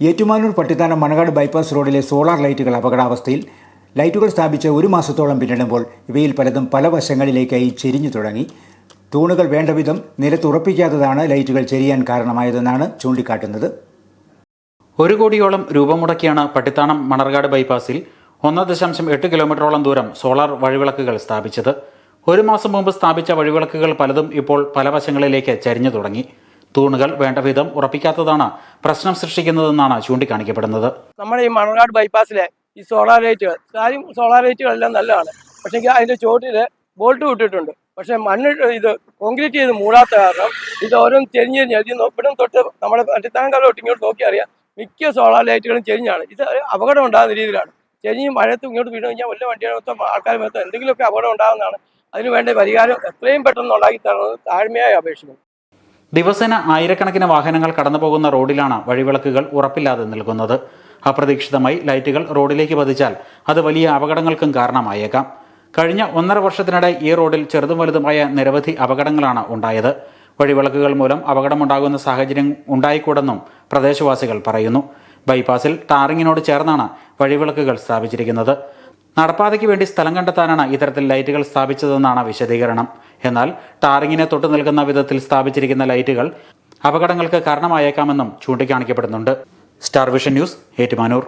Ettumanoor Pattithanam Manakad bypass റോഡിലെ solar ലൈറ്റുകൾ അപകടാവസ്ഥയിൽ ലൈറ്റുകൾ സ്ഥാപിച്ച ഒരു മാസത്തോളം പിന്നിടുമ്പോൾ ഇവയിൽ പലതും പല വശങ്ങളിലേക്കായി ചെരിഞ്ഞു തുടങ്ങി. തൂണുകൾ വേണ്ടവിധം നിലത്തുറപ്പിക്കാത്തതാണ് ലൈറ്റുകൾ ചെരിയാൻ കാരണമായതെന്നാണ് ചൂണ്ടിക്കാട്ടുന്നത്. ഒരു കോടിയോളം രൂപ മുടക്കിയാണ് പട്ടിത്താണം മണർകാട് ബൈപ്പാസിൽ ഒന്ന് ദശാംശം എട്ട് കിലോമീറ്ററോളം ദൂരം സോളാർ വഴിവിളക്കുകൾ സ്ഥാപിച്ചത്. ഒരു മാസം മുമ്പ് സ്ഥാപിച്ച വഴിവിളക്കുകൾ പലതും ഇപ്പോൾ പല വശങ്ങളിലേക്ക് ചരിഞ്ഞു തുടങ്ങി. തൂണുകൾ വേണ്ട വിധം ഉറപ്പിക്കാത്തതാണ് പ്രശ്നം സൃഷ്ടിക്കുന്നതെന്നാണ് ചൂണ്ടിക്കാണിക്കപ്പെടുന്നത്. നമ്മുടെ ഈ മണർകാട് ബൈപ്പാസിലെ ഈ സോളാർ ലൈറ്റുകൾ കാര്യം സോളാർ ലൈറ്റുകളെല്ലാം നല്ലതാണ്. പക്ഷേ അതിന്റെ ചോട്ടിൽ ബോൾട്ട് വിട്ടിട്ടുണ്ട് പക്ഷെ മണ്ണ് ഇത് കോൺക്രീറ്റ് ചെയ്ത് മൂടാത്ത കാരണം ഇത് ഓരോന്ന് ചെരിഞ്ഞ് ചെരിഞ്ഞ് ഇത് ഇവിടെ തൊട്ട് നമ്മുടെ പട്ടിത്താങ്കാലം തൊട്ട് ഇങ്ങോട്ട് നോക്കി അറിയാം മിക്ക സോളാർ ലൈറ്റുകളും ചെരിഞ്ഞാണ്. ഇത് അപകടം ഉണ്ടാകുന്ന രീതിയിലാണ്. ചെരിഞ്ഞ് മഴയത്ത് ഇങ്ങോട്ട് വീണ് കഴിഞ്ഞാൽ വല്ല വണ്ടിയുടെ മൊത്തം ആൾക്കാർ മൊത്തം എന്തെങ്കിലുമൊക്കെ അപകടം ഉണ്ടാകുന്നതാണ്. അതിന് വേണ്ട പരിഹാരം എത്രയും പെട്ടെന്ന് ഉണ്ടാക്കി തരണമെന്ന് താഴ്മയായി അപേക്ഷിക്കുന്നു. ദിവസേന ആയിരക്കണക്കിന് വാഹനങ്ങൾ കടന്നു പോകുന്ന റോഡിലാണ് വഴിവിളക്കുകൾ ഉറപ്പില്ലാതെ നിൽക്കുന്നത്. അപ്രതീക്ഷിതമായി ലൈറ്റുകൾ റോഡിലേക്ക് പതിച്ചാൽ അത് വലിയ അപകടങ്ങൾക്കും കാരണമായേക്കാം. കഴിഞ്ഞ ഒന്നര വർഷത്തിനിടെ ഈ റോഡിൽ ചെറുതും വലുതുമായ നിരവധി അപകടങ്ങളാണ് ഉണ്ടായത്. വഴിവിളക്കുകൾ മൂലം അപകടമുണ്ടാകുന്ന സാഹചര്യം ഉണ്ടായിക്കൂടെന്നും പ്രദേശവാസികൾ പറയുന്നു. ബൈപ്പാസിൽ ടാറിങ്ങിനോട് ചേർന്നാണ് വഴിവിളക്കുകൾ സ്ഥാപിച്ചിരിക്കുന്നത്. നടപ്പാതയ്ക്ക് വേണ്ടി സ്ഥലം കണ്ടെത്താനാണ് ഇത്തരത്തിൽ ലൈറ്റുകൾ സ്ഥാപിച്ചതെന്നാണ് വിശദീകരണം. എന്നാൽ ടാറിങ്ങിനെ തൊട്ടു നിൽക്കുന്ന വിധത്തിൽ സ്ഥാപിച്ചിരിക്കുന്ന ലൈറ്റുകൾ അപകടങ്ങൾക്ക് കാരണമായേക്കാമെന്നും ചൂണ്ടിക്കാണിക്കപ്പെടുന്നുണ്ട്. Star vision news Ettumanoor.